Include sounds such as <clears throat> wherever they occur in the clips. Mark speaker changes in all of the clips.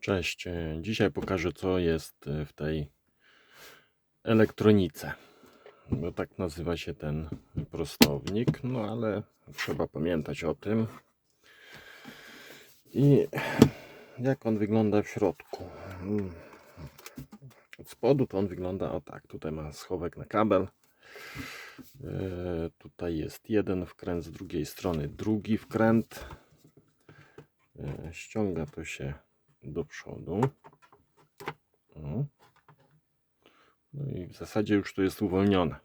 Speaker 1: Cześć. e, Dzisiaj pokażę, co jest e, w tej elektronice. Bo tak nazywa się ten prostownik, no ale trzeba pamiętać o tym. I jak on wygląda w środku. Mm. Od spodu to on wygląda o tak. Tutaj ma schowek na kabel. E, Tutaj jest jeden wkręt, z drugiej strony drugi wkręt. Ściąga to się do przodu. O. No i w zasadzie już to jest uwolnione.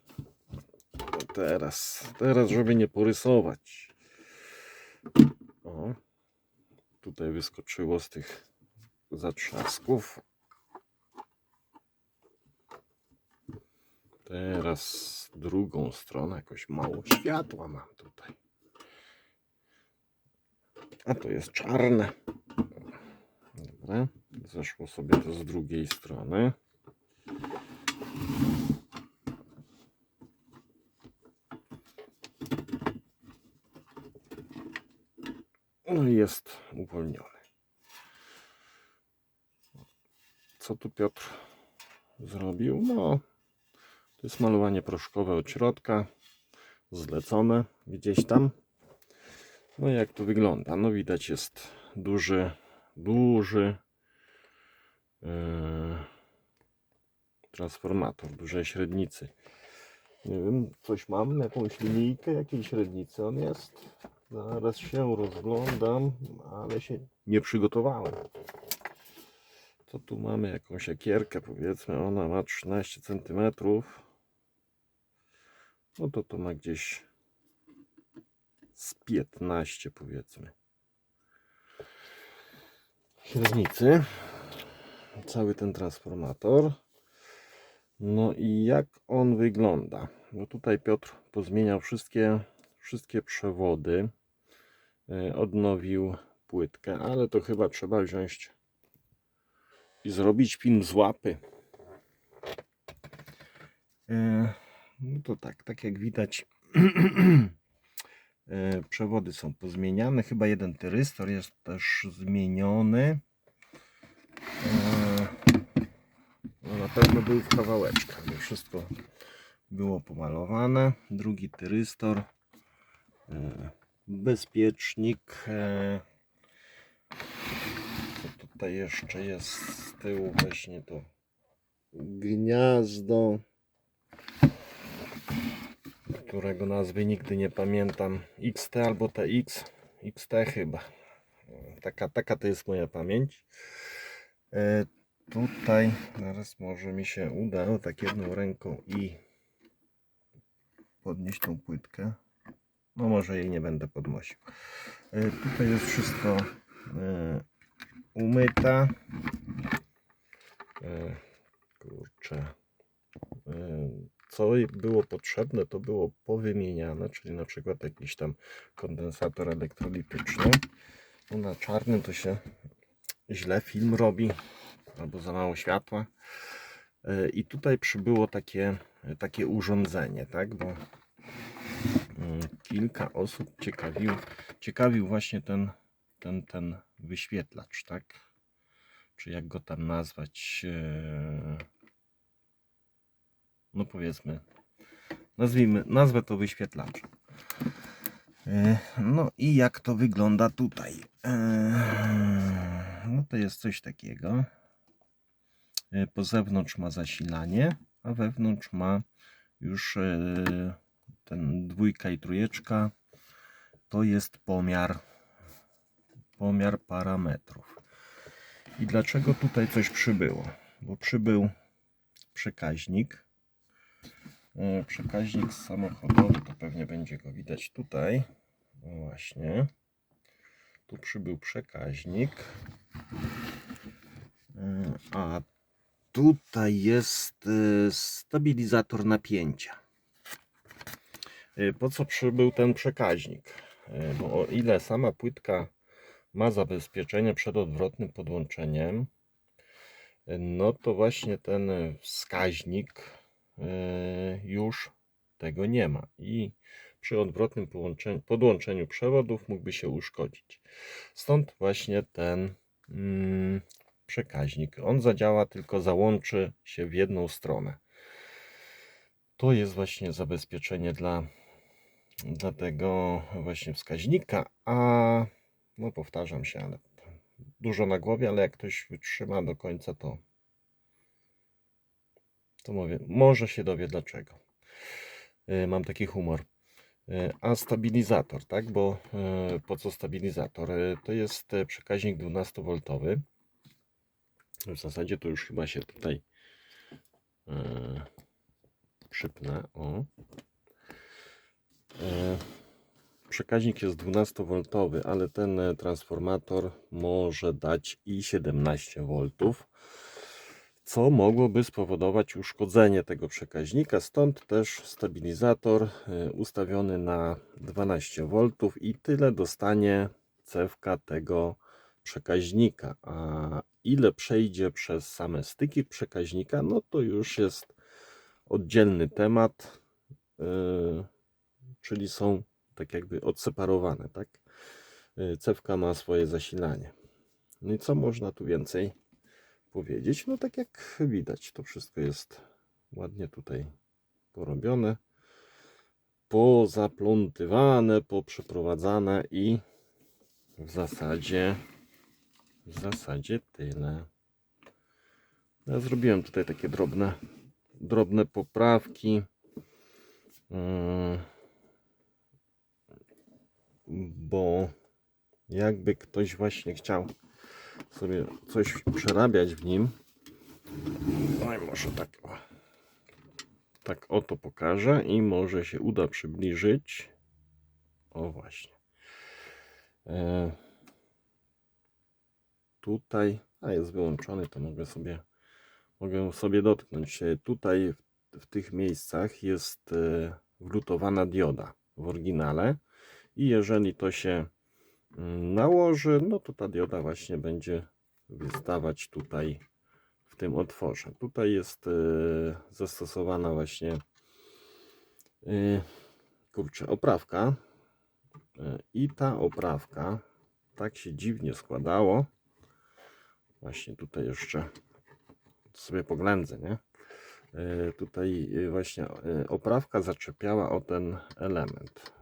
Speaker 1: No teraz, teraz, żeby nie porysować. O. Tutaj wyskoczyło z tych zatrzasków. Teraz drugą stronę, jakoś mało światła mam tutaj. A to jest czarne. Dobra, zeszło sobie to z drugiej strony. No i jest uwolniony. Co tu Piotr zrobił? No, to jest malowanie proszkowe od środka, zlecone gdzieś tam. No i jak to wygląda? No widać jest duży, duży e, transformator dużej średnicy. Nie wiem, coś mam, jakąś linijkę, jakiej średnicy on jest. Zaraz się rozglądam, ale się nie przygotowałem. Co tu mamy? Jakąś jakierkę powiedzmy, ona ma 13 cm. No to to ma gdzieś z 15 powiedzmy średnicy cały ten transformator. No i jak on wygląda? No tutaj Piotr pozmieniał wszystkie wszystkie przewody. E, odnowił płytkę ale to chyba trzeba wziąć i zrobić film z łapy. E, no to tak, tak jak widać <clears throat> Przewody są pozmieniane. Chyba jeden tyrystor jest też zmieniony. E, No na pewno był w kawałeczkach, bo wszystko było pomalowane. Drugi tyrystor. E, Bezpiecznik. E, Co tutaj jeszcze jest z tyłu? Właśnie to gniazdo którego nazwy nigdy nie pamiętam. XT albo TX. XT chyba. Taka, taka to jest moja pamięć. E, tutaj zaraz może mi się uda o, tak jedną ręką i podnieść tą płytkę. No może jej nie będę podnosił. E, tutaj jest wszystko e, umyta. E, kurczę. Co było potrzebne, to było powymieniane, czyli na przykład jakiś tam kondensator elektrolityczny. No na czarnym to się źle film robi, albo za mało światła. E, I tutaj przybyło takie, takie urządzenie, tak? Bo mm, kilka osób ciekawił, ciekawił właśnie ten, ten, ten wyświetlacz, tak? Czy jak go tam nazwać? No powiedzmy, nazwijmy, nazwę to wyświetlaczem. E, No i jak to wygląda tutaj? E, No to jest coś takiego. E, Po zewnątrz ma zasilanie, a wewnątrz ma już ten dwójka i trójeczka. To jest pomiar, pomiar parametrów. I dlaczego tutaj coś przybyło? Bo przybył przekaźnik przekaźnik samochodowy, to pewnie będzie go widać tutaj. O, właśnie. Tu przybył przekaźnik. E, A tutaj jest e, stabilizator napięcia. E, Po co przybył ten przekaźnik? E, Bo o ile sama płytka ma zabezpieczenie przed odwrotnym podłączeniem, no to właśnie ten wskaźnik już tego nie ma i przy odwrotnym podłączeniu przewodów mógłby się uszkodzić. Stąd właśnie ten mm, przekaźnik. On zadziała, tylko załączy się w jedną stronę. To jest właśnie zabezpieczenie dla, dla tego właśnie wskaźnika, a no powtarzam się, ale dużo na głowie, ale jak ktoś wytrzyma do końca, to to mówię, może się dowie dlaczego. Y, Mam taki humor. Y, A stabilizator, tak? Bo y, po co stabilizator? To jest przekaźnik 12V. W zasadzie to już chyba się tutaj przypnę. O. Przekaźnik jest 12V, ale ten transformator może dać i 17V co mogłoby spowodować uszkodzenie tego przekaźnika. Stąd też stabilizator y, ustawiony na 12V i tyle dostanie cewka tego przekaźnika. A ile przejdzie przez same styki przekaźnika, no to już jest oddzielny temat, y, czyli są tak jakby odseparowane. Tak? Y, Cewka ma swoje zasilanie. No i co można tu więcej powiedzieć. No tak jak widać, to wszystko jest ładnie tutaj porobione, pozaplątywane, poprzeprowadzane i w zasadzie w zasadzie tyle. Ja zrobiłem tutaj takie drobne drobne poprawki. mm, Bo jakby ktoś właśnie chciał sobie coś przerabiać w nim. No i może tak, o, tak oto pokażę i może się uda przybliżyć. O właśnie. E, tutaj, a jest wyłączony, to mogę sobie, mogę sobie dotknąć. Tutaj w, w tych miejscach jest e, wlutowana dioda w oryginale i jeżeli to się nałoży, no to ta dioda właśnie będzie wystawać tutaj w tym otworze. Tutaj jest e, zastosowana właśnie e, kurczę, oprawka E, i ta oprawka tak się dziwnie składało. Właśnie tutaj jeszcze sobie poględzę, nie? Tutaj właśnie oprawka zaczepiała o ten element.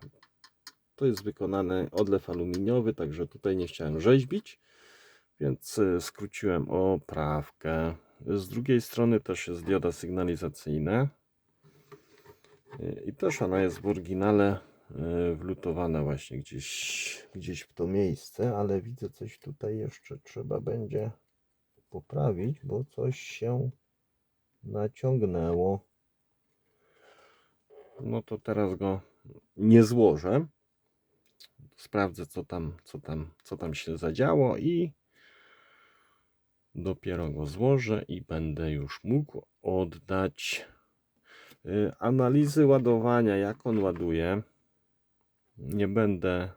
Speaker 1: To jest wykonany odlew aluminiowy, także tutaj nie chciałem rzeźbić, więc e, skróciłem oprawkę. Z drugiej strony też jest dioda sygnalizacyjna. E, I też ona jest w oryginale e, wlutowana właśnie gdzieś, gdzieś w to miejsce, ale widzę coś tutaj jeszcze trzeba będzie poprawić, bo coś się naciągnęło. No to teraz go nie złożę. Sprawdzę co tam, co tam, co tam się zadziało i dopiero go złożę i będę już mógł oddać y, analizy ładowania, jak on ładuje. Nie będę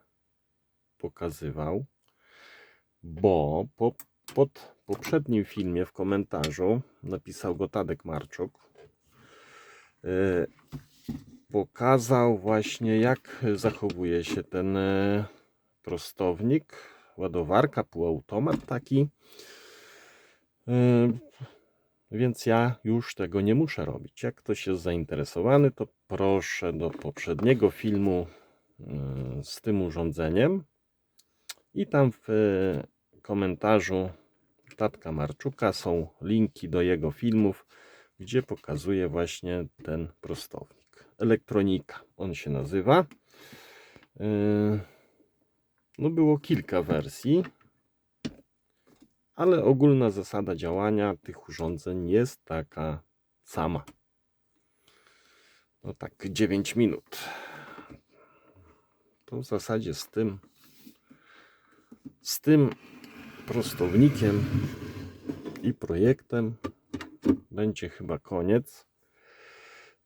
Speaker 1: pokazywał, bo po, pod poprzednim filmie w komentarzu napisał go Tadek Marczuk. Pokazał właśnie, jak zachowuje się ten y, prostownik, ładowarka, półautomat taki. Y, Więc ja już tego nie muszę robić. Jak ktoś jest zainteresowany, to proszę do poprzedniego filmu y, z tym urządzeniem. I tam w komentarzu Tatka Marczuka są linki do jego filmów, gdzie pokazuje właśnie ten prostownik. Elektronika on się nazywa. Y, No było kilka wersji ale ogólna zasada działania tych urządzeń jest taka sama. No tak, 9 minut. To w zasadzie z tym z tym prostownikiem i projektem będzie chyba koniec,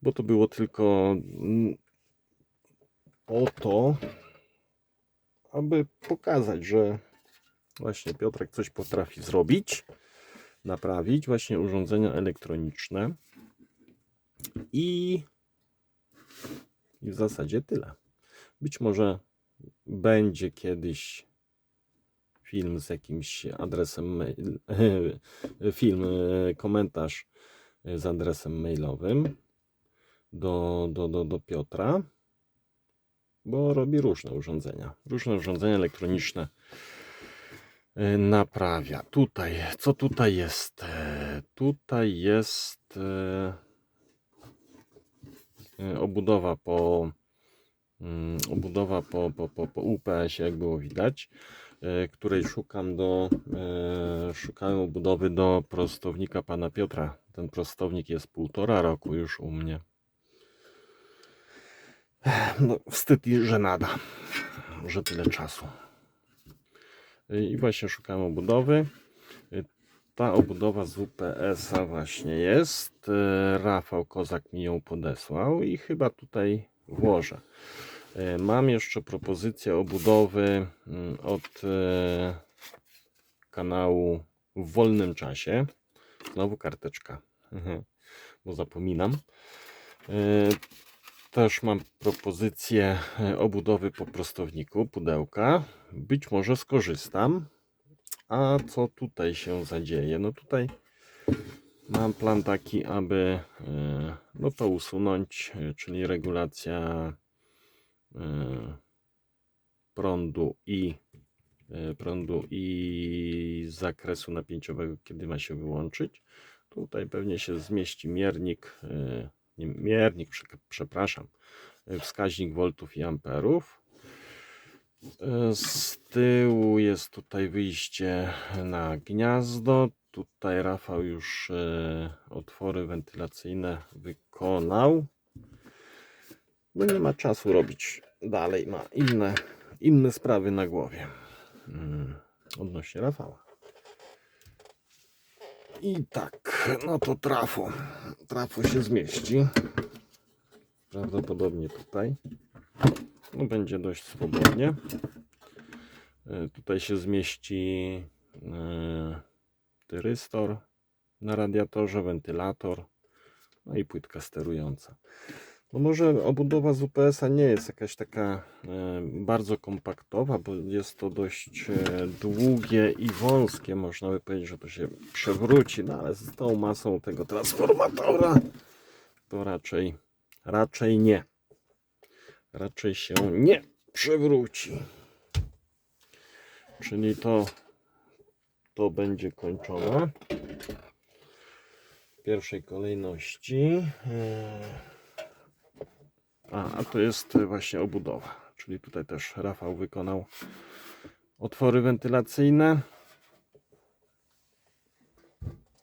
Speaker 1: bo to było tylko po to, aby pokazać, że Właśnie Piotrek coś potrafi zrobić, naprawić właśnie urządzenia elektroniczne i, i w zasadzie tyle. Być może będzie kiedyś film z jakimś adresem mail, <laughs> film, e, komentarz z adresem mailowym do, do, do, do Piotra, bo robi różne urządzenia. Różne urządzenia elektroniczne e, naprawia. Tutaj, co tutaj jest? E, Tutaj jest e, obudowa po mm, obudowa po, po, po, po UPS, jak było widać, której szukam do szukałem obudowy do prostownika pana Piotra. Ten prostownik jest półtora roku już u mnie. No, wstyd i żenada, że tyle czasu. I właśnie szukałem obudowy. Ta obudowa z UPS-a właśnie jest. E, Rafał Kozak mi ją podesłał i chyba tutaj włożę. E, Mam jeszcze propozycję obudowy mm, od e, kanału w wolnym czasie. Znowu karteczka, <laughs> bo zapominam. Też mam propozycję e, obudowy po prostowniku pudełka. Być może skorzystam. A co tutaj się zadzieje? No tutaj mam plan taki, aby e, no to usunąć, e, czyli regulacja prądu i prądu i zakresu napięciowego, kiedy ma się wyłączyć. Tutaj pewnie się zmieści miernik, nie miernik, prze- przepraszam, e, wskaźnik voltów i amperów. E, Z tyłu jest tutaj wyjście na gniazdo. Tutaj Rafał już e, otwory wentylacyjne wykonał. No nie ma czasu robić dalej, ma inne, inne sprawy na głowie. Mm, Odnośnie Rafała. I tak, no to trafo. Trafo się zmieści. Prawdopodobnie tutaj. No będzie dość swobodnie. E, Tutaj się zmieści e, tyrystor na radiatorze, wentylator, no i płytka sterująca. No może obudowa z UPS-a nie jest jakaś taka e, bardzo kompaktowa, bo jest to dość e, długie i wąskie. Można by powiedzieć, że to się przewróci, no ale z tą masą tego transformatora to raczej, raczej nie. Raczej się nie przewróci. Czyli to, to będzie kończone. W pierwszej kolejności. A, a to jest właśnie obudowa. Czyli tutaj też Rafał wykonał otwory wentylacyjne.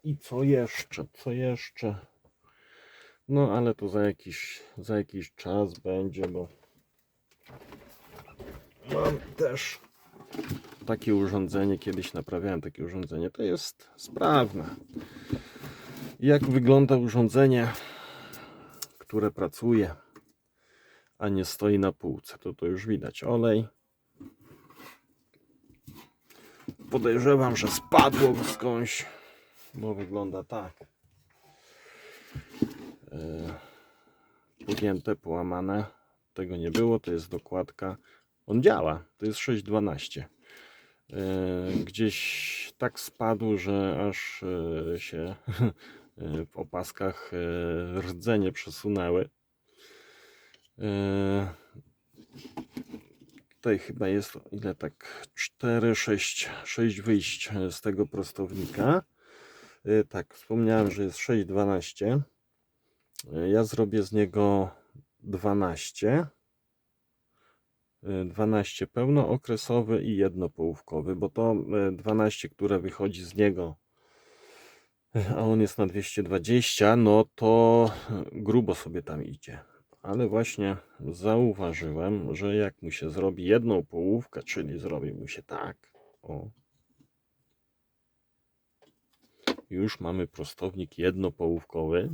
Speaker 1: I co jeszcze? Co jeszcze? No ale to za jakiś, za jakiś czas będzie, bo mam też takie urządzenie, kiedyś naprawiałem takie urządzenie, to jest sprawne. Jak wygląda urządzenie, które pracuje, a nie stoi na półce, to to już widać olej. Podejrzewam, że spadło skądś, bo wygląda tak. Yy, Pogięte, połamane. Tego nie było, to jest dokładka. On działa, to jest 612. Yy, Gdzieś tak spadł, że aż yy, się <laughs> w opaskach rdzenie przesunęły. Yy, Tutaj chyba jest ile tak 4, 6, 6 wyjść z tego prostownika. Yy, Tak, wspomniałem, że jest 612. Yy, Ja zrobię z niego 12. Yy, 12 pełnookresowy i jednopołówkowy, bo to yy, 12, które wychodzi z niego, a on jest na 220, no to grubo sobie tam idzie. Ale właśnie zauważyłem, że jak mu się zrobi jedną połówkę, czyli zrobi mu się tak, o, już mamy prostownik jednopołówkowy,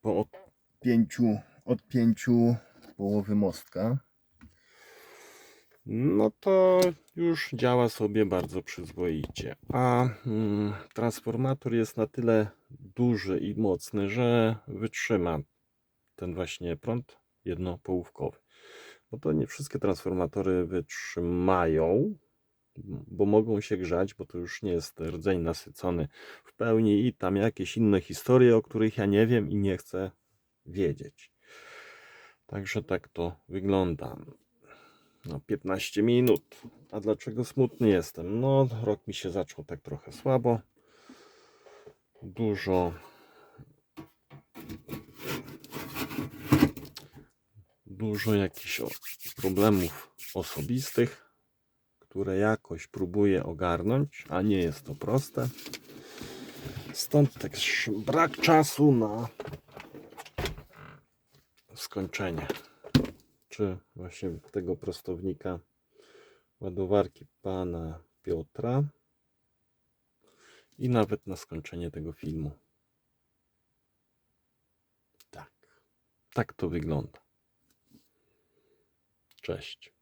Speaker 1: po odpięciu, odpięciu połowy mostka, no to już działa sobie bardzo przyzwoicie. A mm, transformator jest na tyle duży i mocny, że wytrzyma ten właśnie prąd jednopołówkowy. bo to nie wszystkie transformatory wytrzymają, bo mogą się grzać, bo to już nie jest rdzeń nasycony w pełni i tam jakieś inne historie, o których ja nie wiem i nie chcę wiedzieć. Także tak to wygląda. No, 15 minut. A dlaczego smutny jestem? No, rok mi się zaczął tak trochę słabo. Dużo. Dużo jakichś problemów osobistych, które jakoś próbuję ogarnąć, a nie jest to proste. Stąd też brak czasu na skończenie czy właśnie tego prostownika ładowarki pana Piotra i nawet na skończenie tego filmu. Tak. Tak to wygląda. Cześć.